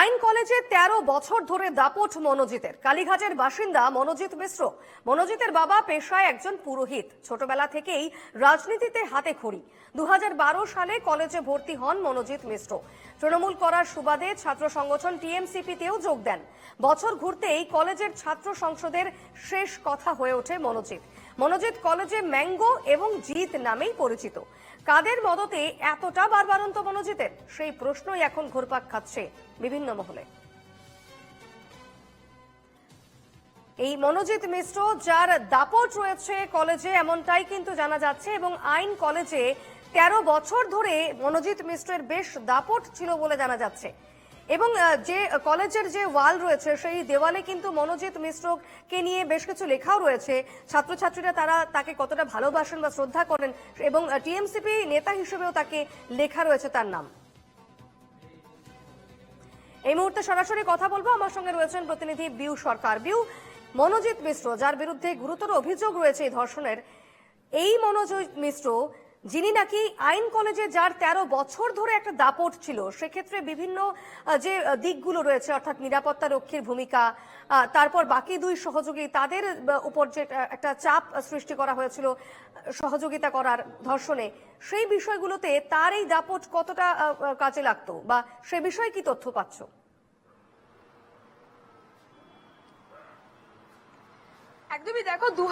আইন কলেজে ১৩ বছর ধরে দাপট মনোজিতের। কালীঘাটের বাসিন্দা মনোজিৎ মিশ্র। মনোজিতের বাবা পেশায় একজন পুরোহিত। ছোটবেলা থেকেই রাজনীতিতে হাতে খড়ি। দুহাজার বারো সালে কলেজে ভর্তি হন মনোজিৎ মিশ্র। তৃণমূল করার সুবাদে ছাত্র সংগঠন টিএমসিপিতেও যোগ দেন। বছর ঘুরতেই কলেজের ছাত্র সংসদের শেষ কথা হয়ে ওঠে মনোজিৎ। মনোজিৎ কলেজে ম্যাঙ্গো এবং জিত নামেই পরিচিত। কাদের মদতে এতটা বারবারন্ত মনোজিতের? সেই প্রশ্নই এখন ঘুরপাক খাচ্ছে বিভিন্ন মহলে। এই মনোজিৎ মিশ্র, যার দাপট রয়েছে কলেজে, এমনটাই কিন্তু জানা যাচ্ছে এবং আইন কলেজে তেরো বছর ধরে মনোজিৎ মিশ্রের বেশ দাপট ছিল বলে জানা যাচ্ছে। এবং যে কলেজের যে ওয়াল রয়েছে, সেই দেওয়ালে কিন্তু মনোজিৎ মিশ্রকে নিয়ে বেশ কিছু লেখাও রয়েছে। ছাত্রছাত্রীরা তারা তাকে কতটা ভালোবাসেন বা শ্রদ্ধা করেন এবং টিএমসিপি নেতা হিসেবেও তাকে লেখা রয়েছে তার নাম। এই মুহূর্তে সরাসরি কথা বলব। আমার সঙ্গে রয়েছেন প্রতিনিধি বিউ সরকার। বিউ, মনোজিৎ মিশ্র, যার বিরুদ্ধে গুরুতর অভিযোগ রয়েছে এই ধর্ষণের। এই মনোজিৎ মিশ্র যিনি নাকি আইন কলেজে যার তেরো বছর ধরে একটা দাপট ছিল, সেক্ষেত্রে বিভিন্ন যে দিকগুলো রয়েছে, অর্থাৎ নিরাপত্তা রক্ষীর ভূমিকা তারপর বাকি দুই সহযোগী, তাদের উপর যে একটা- চাপ সৃষ্টি করা হয়েছিল, সহযোগিতা করার ধর্ষণে, সেই বিষয়গুলোতে তার এই দাপট কতটা কাজে লাগতো? বা সে বিষয়ে কি তথ্য পাচ্ছ? একদমই দেখো দু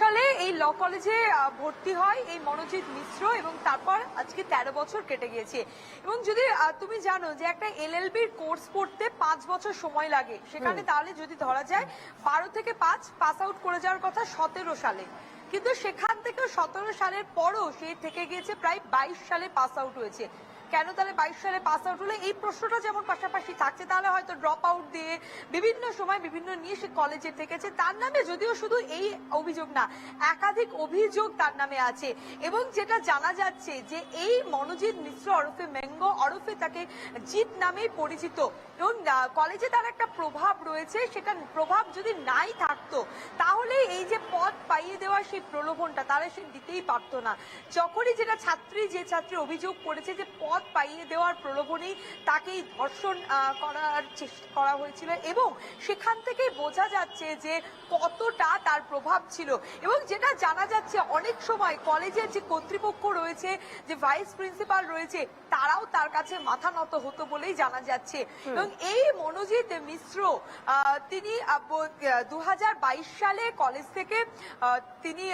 সালে এই ল কলেজে ভর্তি হয় এই মনোজিৎ মিশ্র এবং তারপর আজকে তেরো বছর কেটে গিয়েছে। এবং যদি তুমি জানো যে একটা এলএলবির কোর্স পড়তে পাঁচ বছর সময় লাগে। সেখানে তাহলে যদি ধরা যায় বারো থেকে পাঁচ পাস আউট করে যাওয়ার কথা সতেরো সালে। কিন্তু সেখান থেকে সতেরো সালের পরও সে থেকে গিয়েছে প্রায় বাইশ সালে পাস আউট হয়েছে। কেন তাহলে বাইশ সালে পাস আউট হলে? এই প্রশ্নটা যেমন পাশাপাশি থাকছে, তাহলে হয়তো ড্রপ আউট দিয়ে বিভিন্ন সময় বিভিন্ন নিয়ে সে কলেজে থেকেছে। তার নামে যদিও শুধু এই অভিযোগ না, একাধিক অভিযোগ তার নামে আছে। এবং যেটা জানা যাচ্ছে যে এই মনোজিৎ মিশ্র ওরফে ম্যাঙ্গো ওরফে তাকে জিৎ নামেই পরিচিত। এবং কলেজে তার একটা প্রভাব রয়েছে, সেটা প্রভাব যদি নাই থাকতো, তাহলে এই যে পদ পাইয়ে দেওয়া সেই প্রলোভনটা, তাহলে সে দিতেই পারতো না। যখনই যেটা ছাত্রী, যে ছাত্রী অভিযোগ করেছে যে পদ পাইয়ে দেওয়ার প্রলোভনেই তাকেই ধর্ষণ করার চেষ্টা করা হয়েছিল এবং সেখান থেকেই বোঝা যাচ্ছে যে কতটা তার প্রভাব ছিল এবং যেটা জানা যাচ্ছে অনেক সময় কলেজের যে কর্তৃপক্ষ রয়েছে যে ভাইস প্রিন্সিপাল রয়েছে তারাও তার কাছে মাথা নত হতো বলেই জানা যাচ্ছে। এবং এই মনোজিৎ মিশ্র তিনি দু হাজার বাইশ সালে কলেজ থেকে তিনি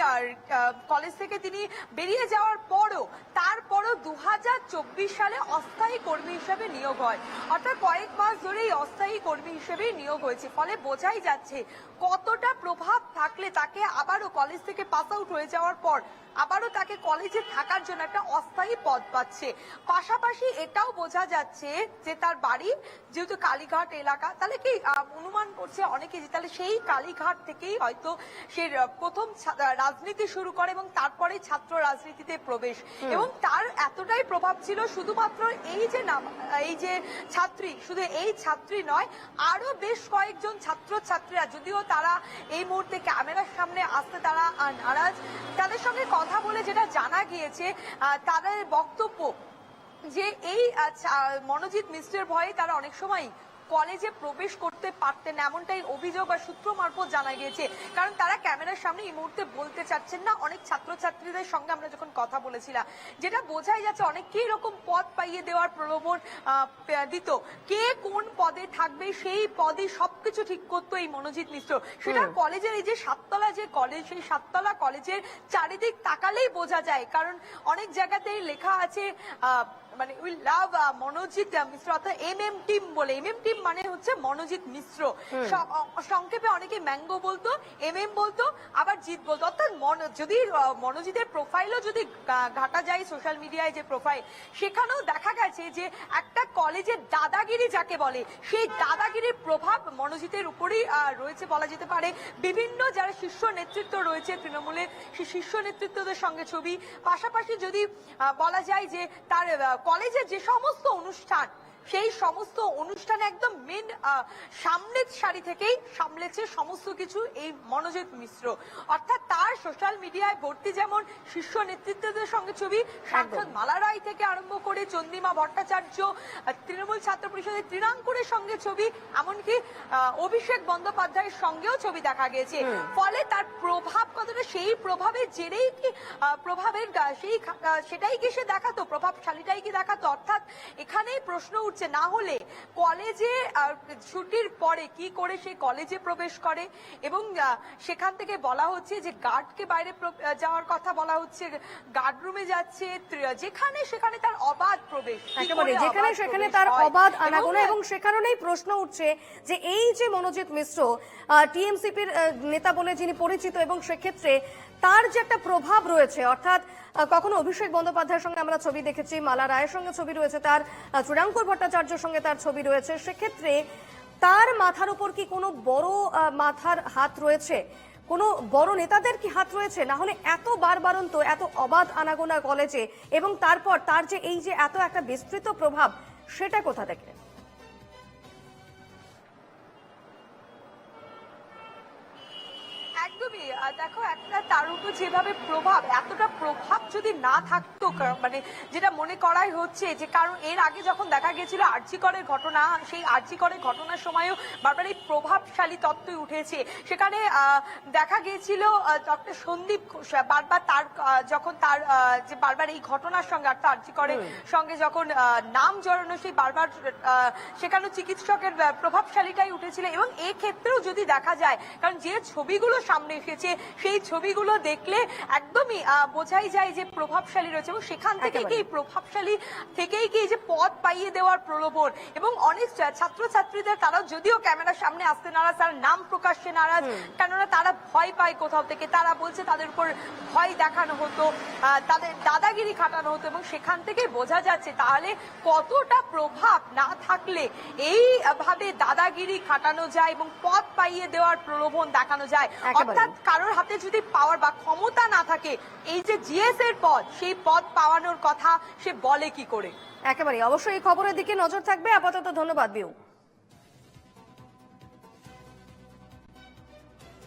কলেজ থেকে তিনি বেরিয়ে যাওয়ার পরও তারপরও দু হাজার চব্বিশ সালে অস্থায়ী কর্মী হিসেবে নিয়োগ হয়। অর্থাৎ কয়েক মাস ধরেই অস্থায়ী কর্মী হিসেবে নিয়োগ হয়েছে। ফলে বোঝাই যাচ্ছে কতটা প্রভাব থাকলে তাকে আবারও কলেজ থেকে পাস আউট হয়ে যাওয়ার পর আবারও তাকে কলেজে থাকার জন্য একটা অস্থায়ী পদ পাচ্ছে। পাশাপাশি এটাও বোঝা যাচ্ছে যে তার বাড়ি যেহেতু কালীঘাট এলাকা তাহলে কি অনুমান করছে অনেকে যে তাহলে সেই কালীঘাট থেকেই হয়তো সে প্রথম রাজনীতি শুরু করে এবং তারপরে ছাত্র রাজনীতিতে প্রবেশ। এবং তার এতটাই প্রভাব ছিল শুধুমাত্র এই যে নাম এই যে ছাত্রী শুধু এই ছাত্রী নয় আরও বেশ কয়েকজন ছাত্র ছাত্রীরা যদিও তারা এই মুহূর্তে ক্যামেরার সামনে আসতে তারা নারাজ। তাদের সঙ্গে কথা বলে যেটা জানা গিয়েছে তাদের বক্তব্য যে এই আহ, মনোজিৎ মিশ্রের ভয়ে তারা অনেক সময় কলেজে প্রবেশ করতে পারতেন এমনটাই অভিযোগ বা সূত্র মারফত জানা গিয়েছে। কারণ তারা ক্যামেরার সামনে এই মুহূর্তে বলতে চাচ্ছেন না। অনেক ছাত্রছাত্রীদের সঙ্গে আমরা যখন কথা বলেছিলাম যেটা বোঝাই যাচ্ছে অনেককেই এরকম পদ পাইয়ে দেওয়ার প্রলোভন দিত। কে কোন পদে থাকবে সেই পদে সবকিছু ঠিক করতো এই মনোজিৎ মিশ্র। সেটা কলেজের এই যে সাততলা যে কলেজ সেই সাততলা কলেজের চারিদিক তাকালেই বোঝা যায়। কারণ অনেক জায়গাতেই লেখা আছে আহ, মানে উই লাভ মনোজিৎ মিশ্র অর্থাৎ এম এম টিম বলে। এম এম টিম মানে হচ্ছে মনোজিৎ মিশ্র। সংক্ষেপে অনেকে ম্যাঙ্গো বলতো এম এম বলতো আবার জিৎ বলতো। অর্থাৎ যদি মনোজিতের প্রোফাইলও যদি ঘাটা যায় সোশ্যাল মিডিয়ায় যে প্রোফাইল সেখানেও দেখা গেছে যে একটা কলেজের দাদাগিরি যাকে বলে সেই দাদাগিরির প্রভাব মনোজিতের উপরেই আহ, রয়েছে বলা যেতে পারে। বিভিন্ন যারা শীর্ষ নেতৃত্ব রয়েছে তৃণমূলের সেই শীর্ষ নেতৃত্বদের সঙ্গে ছবি পাশাপাশি যদি বলা যায় যে তার আহ, কলেজের যে সমস্ত অনুষ্ঠান সেই সমস্ত অনুষ্ঠানে একদম মেন সামনের সারি থেকেই সামলেছে সমস্ত কিছু এই মনোজিৎ মিশ্র। অর্থাৎ তার সোশ্যাল মিডিয়ায় ভর্তি যেমন শীর্ষ নেতৃত্বদের সঙ্গে ছবি সাংসদ মালা রায় থেকে আরম্ভ করে চন্দ্রিমা ভট্টাচার্য তৃণমূল ছাত্র পরিষদের তৃণাঙ্কুরের সঙ্গে ছবি এমনকি অভিষেক বন্দ্যোপাধ্যায়ের সঙ্গেও ছবি দেখা গেছে ফলে তার প্রভাব কতটা সেই প্রভাবের জেরেই কি প্রভাবের সেই সেটাই কি সে দেখাতো? প্রভাবশালীটাই কি দেখাতো? অর্থাৎ এখানেই প্রশ্ন উঠছে না হলে কলেজে ছুটির পরে কি করে সে কলেজে প্রবেশ করে? এবং সেখান থেকে বলা হচ্ছে যে গার্ডকে বাইরে যাওয়ার কথা বলা হচ্ছে। গার্ড রুমে যাচ্ছে যেখানে সেখানে তার অবাধ প্রবেশ। একেবারে যেখানে সেখানে তার অবাধ এবং, আনাগোনা এবং সে কারণেই প্রশ্ন উঠছে যে এই যে মনোজিৎ মিশ্র টিএমসিপির নেতা বলে যিনি পরিচিত এবং সেক্ষেত্রে তার যে একটা প্রভাব রয়েছে অর্থাৎ কখনো অভিষেক বন্দ্যোপাধ্যায়ের সঙ্গে আমরা ছবি দেখেছি মালা রায়ের সঙ্গে ছবি রয়েছে তার চূড়াঙ্কুর ভট্টাচার্যের সঙ্গে তার ছবি রয়েছে সেক্ষেত্রে তার মাথার উপর কি কোনো বড় মাথার হাত রয়েছে? কোনো বড় নেতাদের কি হাত রয়েছে? না হলে এত বারবারন্ত, এত অবাধ আনাগোনা কলেজে এবং তারপর তার যে এই যে এত একটা বিস্তৃত প্রভাব, সেটা কোথা থেকে? দেখো, একটা তার উপর যেভাবে প্রভাব, এতটা প্রভাব যদি না থাকতো মানে যেটা মনে করাই হচ্ছে যে, কারণ এর আগে যখন দেখা গেছিল আর্যিকরের ঘটনা, সেই আর্যিকরের ঘটনার সময়ও বারবার এই প্রভাবশালী তত্ত্বই উঠেছে। সেখানে দেখা গিয়েছিল ডক্টর সন্দীপ বারবার তার যখন তার যে বারবার এই ঘটনার সঙ্গে অর্থাৎ করে সঙ্গে যখন নাম জড়ানো সেই বারবার সেখানে চিকিৎসকের প্রভাবশালীটাই উঠেছিল এবং এক্ষেত্রেও যদি দেখা যায় কারণ যে ছবিগুলো সামনে এসেছে সেই ছবিগুলো দেখলে একদমই বোঝাই যায় যে প্রভাবশালী রয়েছে এবং সেখান থেকে কি এই প্রভাবশালী থেকেই কি এই যে পদ পাইয়ে দেওয়ার প্রলোভন এবং অনেক ছাত্রছাত্রীদের তারা যদিও ক্যামেরার সামনে আসতে নারাজ তারা নাম প্রকাশ্যে নারাজ কেননা তারা ভয় পায় কোথাও থেকে তারা বলছে তাদের উপর ভয় দেখানো হতো তাদের দাদাগিরি খাটানো হতো এবং সেখান থেকে বোঝা যাচ্ছে তাহলে কতটা প্রভাব না থাকলে এই ভাবে দাদাগিরি খাটানো যায় এবং পথ পাইয়ে দেওয়ার প্রলোভন দেখানো যায়। অর্থাৎ কারোর হাতে যদি পাওয়ার বা ক্ষমতা না থাকে এই যে জিএস এর পদ সেই পদ পাওয়ানোর কথা সে বলে কি করে? একেবারে অবশ্যই এই খবরের দিকে নজর থাকবে। আপাতত ধন্যবাদ বিউ।